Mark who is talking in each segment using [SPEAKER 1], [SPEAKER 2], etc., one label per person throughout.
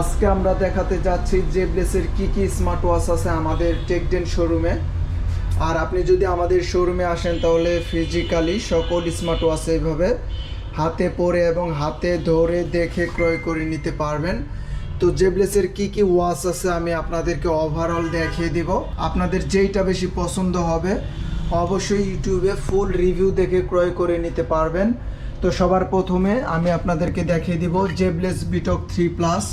[SPEAKER 1] আজকে আমরা দেখাতে যাচ্ছি জেবলেসের কি কি স্মার্ট ওয়াচ আছে আমাদের টেকডেন শোরুমে আর আপনি যদি আমাদের শোরুমে আসেন, তাহলে ফিজিক্যালি সকল স্মার্ট ওয়াচ এইভাবে হাতে পরে এবং হাতে ধরে দেখে ক্রয় করে নিতে পারবেন। তো জেবলেসের কি কি ওয়াচ আছে, আমি আপনাদেরকে ওভারঅল দেখিয়ে দিব। আপনাদের যেইটা বেশি পছন্দ হবে, অবশ্যই ইউটিউবে ফুল রিভিউ দেখে ক্রয় করে নিতে পারবেন। তো সবার প্রথমে আমি আপনাদেরকে দেখিয়ে দিব জেবলেস বিটক থ্রি প্লাস।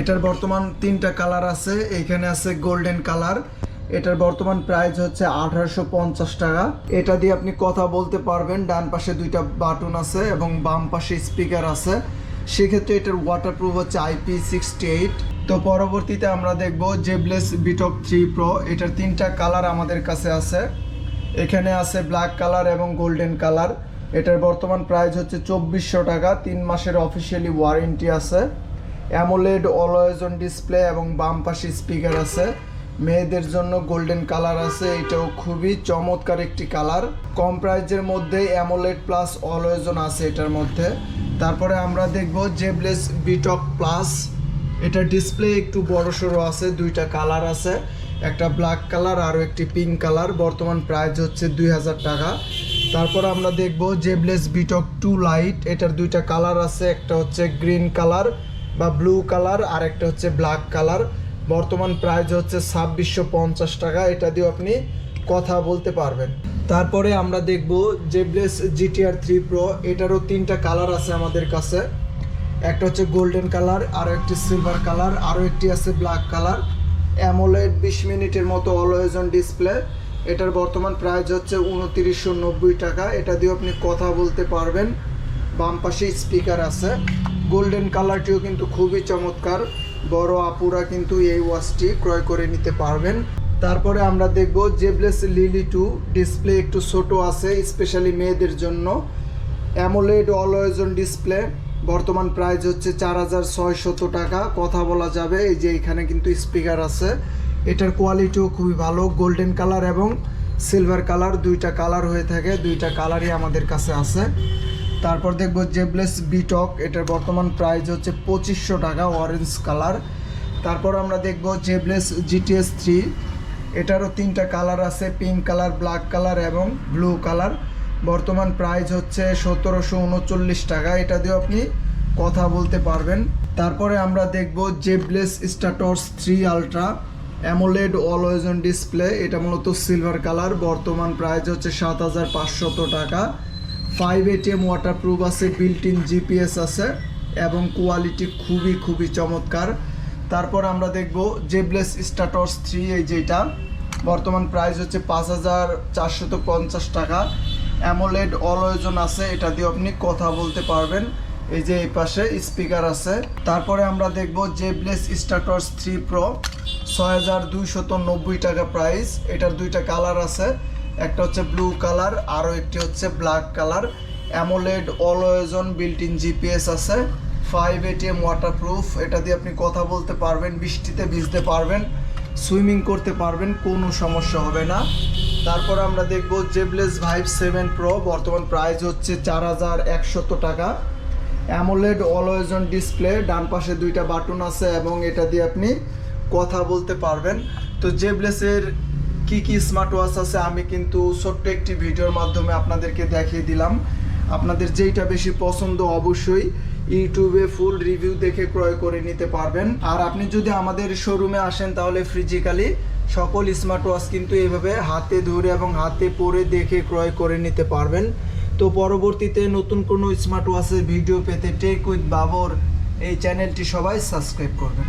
[SPEAKER 1] এটার বর্তমান তিনটা কালার আছে, এখানে আছে গোল্ডেন কালার এটার বর্তমান প্রাইস হচ্ছে আঠারোশো পঞ্চাশ টাকা। এটা দিয়ে আপনি কথা বলতে পারবেন, ডান পাশে দুইটা বাটন আছে এবং বাম পাশে স্পিকার আছে। সেক্ষেত্রে এটার ওয়াটারপ্রুফ হচ্ছে আইপি সিক্সটি এইট তো পরবর্তীতে আমরা দেখব জেবলেস বিটক থ্রি প্রো এটার তিনটা কালার আমাদের কাছে আছে। এখানে আছে ব্ল্যাক কালার এবং গোল্ডেন কালার এটার বর্তমান প্রাইস হচ্ছে চব্বিশশো টাকা, তিন মাসের অফিসিয়ালি ওয়ারেন্টি আছে। অ্যামোলেড অলওয়েজন ডিসপ্লে এবং বাম পাশে স্পিকার আছে। মেয়েদের জন্য গোল্ডেন কালার আছে, এটাও খুবই চমৎকার একটি কালার। কম প্রাইজের মধ্যে অ্যামোলেড প্লাস অলওয়েজন আছে এটার মধ্যে। তারপরে আমরা দেখব জেবলেস বিটক প্লাস। এটা ডিসপ্লে একটু বড় সড়ো আছে, দুইটা কালার আছে। একটা ব্ল্যাক কালার আর একটি পিঙ্ক কালার। বর্তমান প্রাইস হচ্ছে দুই হাজার টাকা। তারপর আমরা দেখব জেবলেস বিটক টু লাইট। এটার দুইটা কালার আছে, একটা হচ্ছে গ্রিন কালার বা ব্লু কালার আর একটা হচ্ছে ব্ল্যাক কালার বর্তমান প্রাইস হচ্ছে ছাব্বিশশো পঞ্চাশ টাকা। এটা দিয়েও আপনি কথা বলতে পারবেন। তারপরে আমরা দেখব জেবলেস জিটিআর থ্রি প্রো এটারও তিনটা কালার আছে আমাদের কাছে। একটা হচ্ছে গোল্ডেন কালার আর একটি সিলভার কালার আরও একটি আছে ব্ল্যাক কালার অ্যামোলেড বিশ মিনিটের মতো অলওয়েজন ডিসপ্লে এটার বর্তমান প্রাইস হচ্ছে উনতিরিশশো নব্বই টাকা। এটা দিয়ে আপনি কথা বলতে পারবেন। বাম পাশে স্পিকার আছে। গোল্ডেন কালারটিও কিন্তু খুবই চমৎকার। বড় আপুরা কিন্তু এই ওয়াচটি ক্রয় করে নিতে পারবেন। তারপরে আমরা দেখব জেবলেস লিলি টু। ডিসপ্লে একটু ছোট আছে, স্পেশালি মেয়েদের জন্য। AMOLED always on display. বর্তমান প্রাইস হচ্ছে চার হাজার ছয়শত টাকা। কথা বলা যাবে, এই যে এখানে কিন্তু স্পিকার আছে। এটার কোয়ালিটিও খুবই ভালো। গোল্ডেন কালার এবং সিলভার কালার, দুইটা কালার হয়ে থাকে। দুইটা কালারই আমাদের কাছে আছে। তারপর দেখব জেবলেস বিটক এটার বর্তমান প্রাইস হচ্ছে পঁচিশশো টাকা অরেঞ্জ কালার তারপর আমরা দেখব জেবলেস জিটিএস থ্রি এটারও তিনটা কালার আছে পিঙ্ক কালার ব্ল্যাক কালার এবং ব্লু কালার বর্তমান প্রাইস হচ্ছে সতেরোশো উনচল্লিশ টাকা, এটা দিয়েও আপনি কথা বলতে পারবেন। তারপরে আমরা দেখব Zeblaze Stratos three ultra AMOLED always on display এটা মূলত সিলভার কালার বর্তমান প্রাইস হচ্ছে সাত হাজার পাঁচশত টাকা। ফাইভ এটিএম ওয়াটারপ্রুফ আছে বিল্ট ইন জিপিএস আছে এবং কোয়ালিটি খুবই খুবই চমৎকার। তারপর আমরা দেখব জেবলেস স্টাটর্স থ্রি এই যেটা। বর্তমান প্রাইস হচ্ছে পাঁচ হাজার চারশত পঞ্চাশ টাকা। অ্যামোলেড অলওয়েজন আছে, এটা দিয়ে আপনি কথা বলতে পারবেন। এই যে এই পাশে স্পিকার আছে। তারপরে আমরা দেখব জেবলেস স্টাটর্স থ্রি প্রো ছয় হাজার দুইশত নব্বই টাকা প্রাইস এটার দুইটা কালার আছে। একটা হচ্ছে ব্লু কালার আরও একটি হচ্ছে black colour. AMOLED always on built in GPS আছে। ফাইভ এটিএম ওয়াটারপ্রুফ এটা দিয়ে আপনি কথা বলতে পারবেন, বৃষ্টিতে ভিজতে পারবেন, সুইমিং করতে পারবেন, কোনো সমস্যা হবে না। তারপর আমরা দেখব জেবলেস ভাইভ সেভেন প্রো বর্তমান প্রাইস হচ্ছে চার হাজার একশত টাকা। অ্যামোলেড অলওয়েজন ডিসপ্লে ডান পাশে দুইটা বাটন আছে এবং এটা দিয়ে আপনি কথা বলতে পারবেন। তো জেবলেসের কি কি স্মার্ট ওয়াচ আছে আমি কিন্তু ছোট্ট একটি ভিডিওর মাধ্যমে আপনাদেরকে দেখিয়ে দিলাম। আপনাদের যেইটা বেশি পছন্দ অবশ্যই ইউটিউবে ফুল রিভিউ দেখে ক্রয় করে নিতে পারবেন। আর আপনি যদি আমাদের শোরুমে আসেন তাহলে ফিজিক্যালি সকল স্মার্ট ওয়াচ কিন্তু এইভাবে হাতে ধরে এবং হাতে পরে দেখে ক্রয় করে নিতে পারবেন। তো পরবর্তীতে নতুন কোনো স্মার্ট ওয়াচের ভিডিও পেতে টেক উইথ বাবর এই চ্যানেলটি সবাই সাবস্ক্রাইব করবেন।